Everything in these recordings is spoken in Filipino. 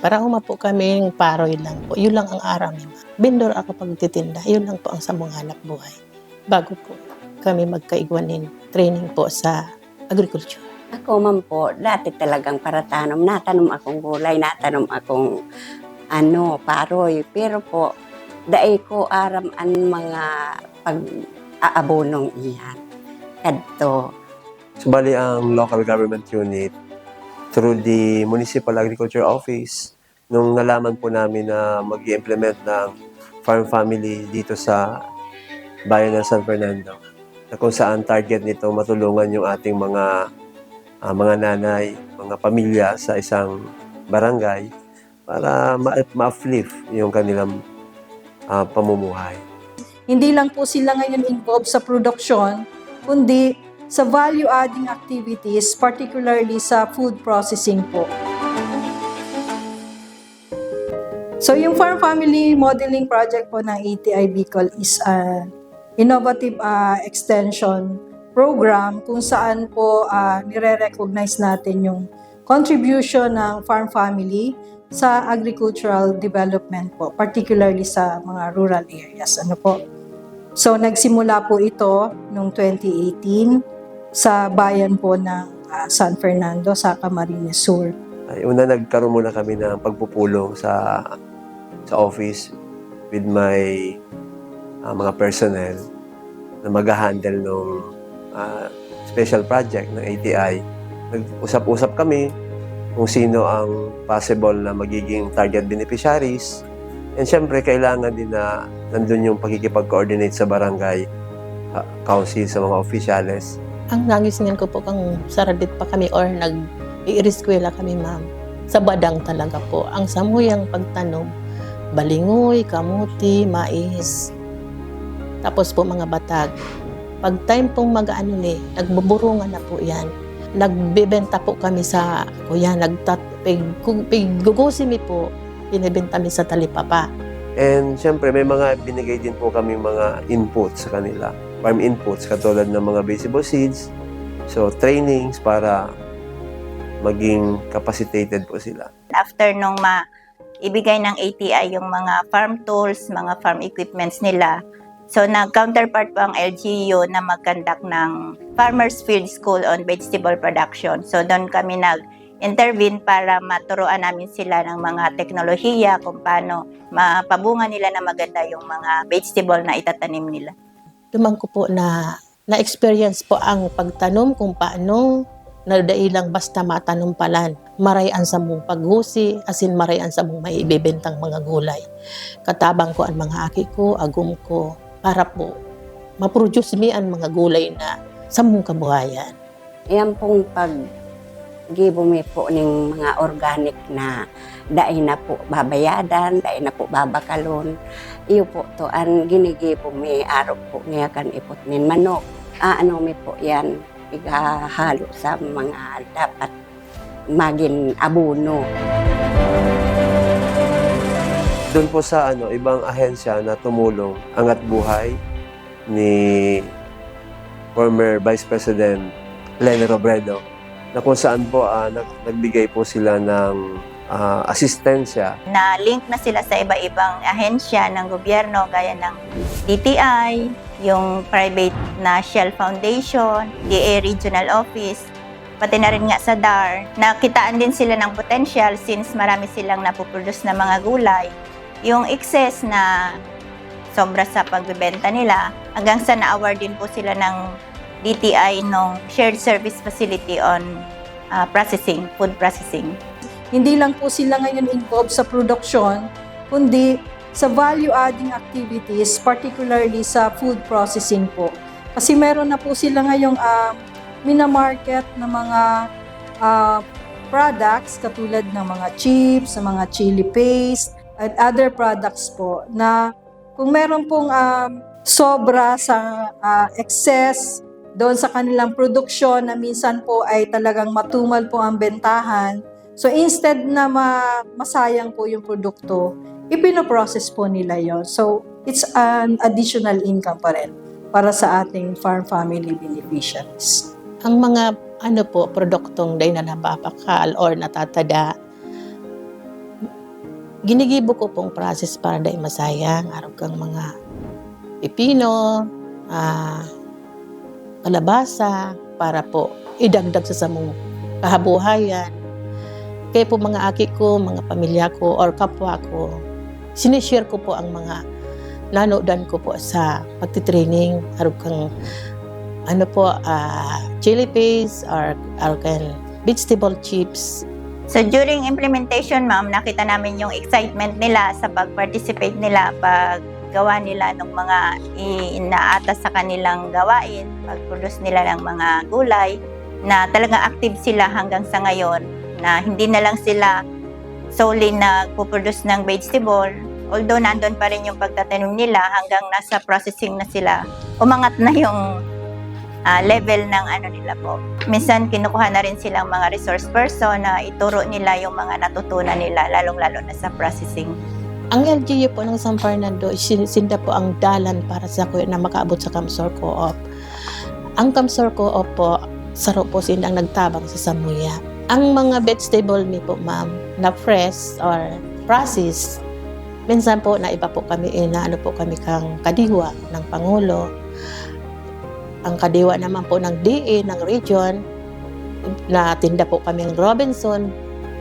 Para umapo kaming paroy lang po. Yun lang ang aram niya. Vendor ako pagtitinda. Yun lang po ang samong hanap buhay. Bago po kami magkaigwanin training po sa agriculture. Ako man po, dati talagang para tanom. Natanom akong gulay, natanom akong ano, paroy. Pero po, daay ko aram ang mga pag-aabonong iyan. Kadto, So, bali ang local government unit through the Municipal Agriculture Office, nung nalaman po namin na mag implement ng farm family dito sa bayan ng San Fernando, na kung saan target nito matulungan yung ating mga ah, mga nanay, mga pamilya sa isang barangay para ma- ma-uplift yung kanilang ah, pamumuhay. Hindi lang po sila ngayon involved sa production, kundi sa value-adding activities, particularly sa food processing po. So yung Farm Family Modeling Project po ng ATI Bicol is a innovative uh, extension program kung saan po uh, nire-recognize natin yung contribution ng farm family sa agricultural development po, particularly sa mga rural areas. Ano po? So nagsimula po ito noong 2018 sa bayan po ng ah, San Fernando sa Camarines Sur. Ay, una nagkaroon muna kami ng pagpupulong sa sa office with my ah, mga personnel na mag-handle ng special project ng ATI. Nag-usap-usap kami kung sino ang possible na magiging target beneficiaries. And syempre, kailangan din na nandun yung pagkikipag-coordinate sa barangay ah, council sa mga opisyales Ang nagisingin ko po kung saradit pa kami or nag iiriskwela kami ma'am. Sa badang talaga po. Ang samuyang pagtanom, balingoy, kamuti, mais. Tapos po mga batag. Pag time pong mag-ano ni, nagbuburungan na po yan. Nagbebenta po kami sa, kuya, nagtat, pig, pigugusimi po, binibenta kami sa talipapa. And syempre, may mga binigay din po kami mga inputs sa kanila. Farm inputs, katulad ng mga visible seeds. So, trainings para maging capacitated po sila. after nung ma ibigay ng ATI yung mga farm tools, mga farm equipments nila. So, nag-counterpart po ang LGU na mag-conduct ng Farmers Field School on Vegetable Production. So, doon kami nag-intervene para maturuan namin sila ng mga teknolohiya kung paano mapabunga nila na maganda yung mga vegetable na itatanim nila. Dumang ko po na na-experience po ang pagtanom kung paano na dailang basta matanong palan. Marayan sa mong paghusi, asin marayan sa mong maibibentang mga gulay. Katabang ko ang mga aki ko, agum ko, para po maproduce mi ang mga gulay na sa mong kabuhayan. Yan pong pag gibumi po ng mga organic na dai na po babayadan, dai na po babakalon. Iyo po to ang ginigibo mi araw po niya kan ipot nin manok. Aano mi po yan igahalo sa mga dapat maging abono. Doon po sa ano, ibang ahensya na tumulong, Angat Buhay, ni former Vice President Lenny Robredo, na kung saan po ah, nag- nagbigay po sila ng ah, asistensya na link na sila sa iba-ibang ahensya ng gobyerno gaya ng DTI, yung private na Shell Foundation, DA Regional Office, pati na rin nga sa DAR. Nakitaan din sila ng potential since marami silang napuproduce na mga gulay. Yung excess na sobra sa pagbebenta nila, hanggang sa na-award din po sila ng DTI ng Shared Service Facility on ah, Processing, Food Processing. Hindi lang po sila ngayon involved sa production, kundi sa value-adding activities, particularly sa food processing po. Kasi meron na po sila ngayong um, minamarket na mga ah, products katulad ng mga chips, ng mga chili paste, at other products po na kung meron pong um, sobra sa ah, excess doon sa kanilang produksyon na minsan po ay talagang matumal po ang bentahan, So instead na ma- masayang po yung produkto, ipinoprocess po nila yon. So it's an additional income pa rin para sa ating farm family beneficiaries. Ang mga ano po, produktong day na napapakal or natatada, ginigibo ko pong process para dahil masayang araw kang mga pipino, ah, kalabasa, para po idagdag sa samong kahabuhayan. Kaya po mga aki ko, mga pamilya ko, or kapwa ko, sinishare ko po ang mga nanodan ko po sa pagtitraining, araw kang ano po, ah, chili paste or, or kan vegetable chips, So during implementation, ma'am, nakita namin yung excitement nila sa pag-participate nila, paggawa nila ng mga inaatas sa kanilang gawain, pag-produce nila ng mga gulay, na talagang active sila hanggang sa ngayon, na hindi na lang sila solely nagpo-produce ng vegetable, although nandun pa rin yung pagtatanim nila hanggang nasa processing na sila, umangat na yung ah, level ng ano nila po. Minsan kinukuha na rin silang mga resource person na ituro nila yung mga natutunan nila, lalong-lalo na sa processing. Ang LGU po ng San Fernando, sin- sinda po ang dalan para sa kuya na makaabot sa Kamsor Co-op. Ang Kamsor Co-op po, saro po sindang nagtabang sa Samuya. Ang mga vegetable ni po ma'am, na fresh or processed, minsan po na iba po kami, eh, na ano po kami kang kadiwa ng Pangulo. Ang kadiwa naman po ng DA, ng region, na tinda po kaming Robinson,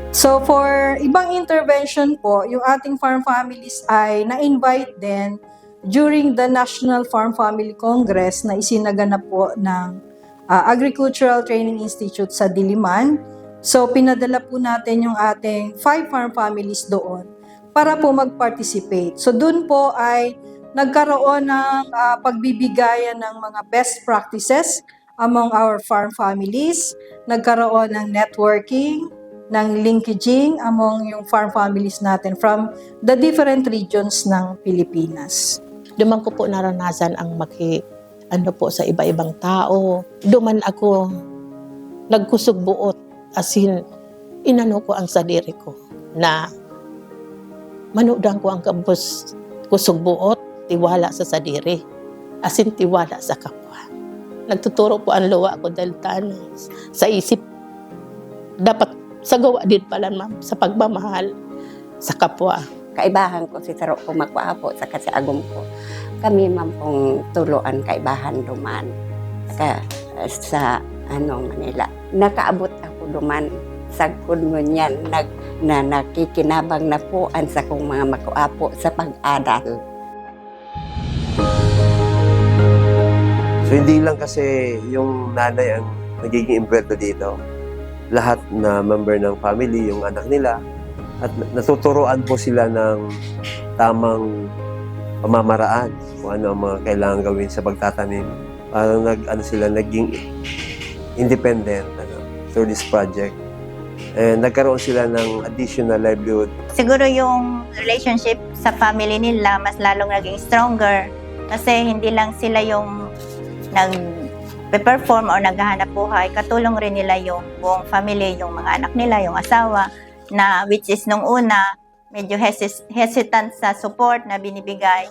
So for ibang intervention po, yung ating farm families ay na-invite din during the National Farm Family Congress na isinaganap po ng ah, Agricultural Training Institute sa Diliman. So pinadala po natin yung ating five farm families doon para po mag-participate. So doon po ay nagkaroon ng ah, pagbibigayan ng mga best practices among our farm families, nagkaroon ng networking, ng linkaging among yung farm families natin from the different regions ng Pilipinas. Duman ko po naranasan ang maki ano po sa iba-ibang tao. Duman ako nagkusog buot as in inano ko ang sadiri ko na manudan ko ang kabus kusog buot tiwala sa sadiri as in tiwala sa kapwa. Nagtuturo po ang luwa ko dahil sa isip dapat sa gawa din pala ma'am sa pagmamahal sa kapwa. Kaibahan ko si Taro kumakwapo sa kasi agom ko. Kami man pong tuloan kaibahan duman. Ka, sa ano Manila. Nakaabot ako duman sa kununyan nag na nakikinabang na po an sa kong mga makuapo sa pag-aral. So hindi lang kasi yung nanay ang nagiging imprento dito. Lahat na member ng family, yung anak nila, at natuturoan po sila ng tamang pamamaraan kung ano ang mga kailangan gawin sa pagtatanim. Parang nag, ano sila, naging independent ano, through this project. And nagkaroon sila ng additional livelihood Siguro yung relationship sa family nila mas lalong naging stronger kasi hindi lang sila yung nag-perform o naghahanap buhay, katulong rin nila yung buong family, yung mga anak nila, yung asawa, na which is nung una, medyo hesis- hesitant sa support na binibigay.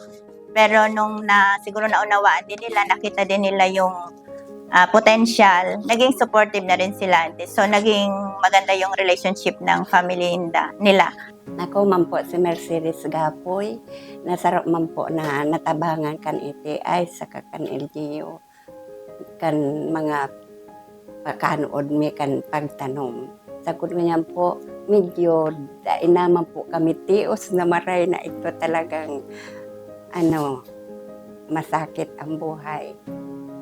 Pero nung na siguro naunawaan din nila, nakita din nila yung ah, potential, naging supportive na rin sila. So naging maganda yung relationship ng family nila- nila. Ako man po si Mercedes Gapoy, nasarap man po na natabangan kan ITI sa kan LGU, kan mga pakanood mi kan pagtanom. Sa kunyan po, medyo dahil naman po kami tios na maray na ito talagang ano, masakit ang buhay.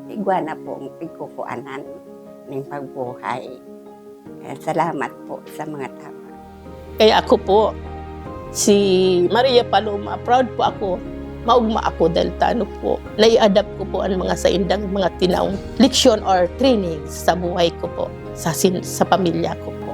Igwa na po ang pagkukuanan ng pagbuhay. Kaya salamat po sa mga tao. Kaya ako po, si Maria Paloma, proud po ako. Maugma ako dahil tano po. Nai-adapt ko po ang mga sa indang mga tinaong leksyon or training sa buhay ko po, sa, sin- sa pamilya ko po.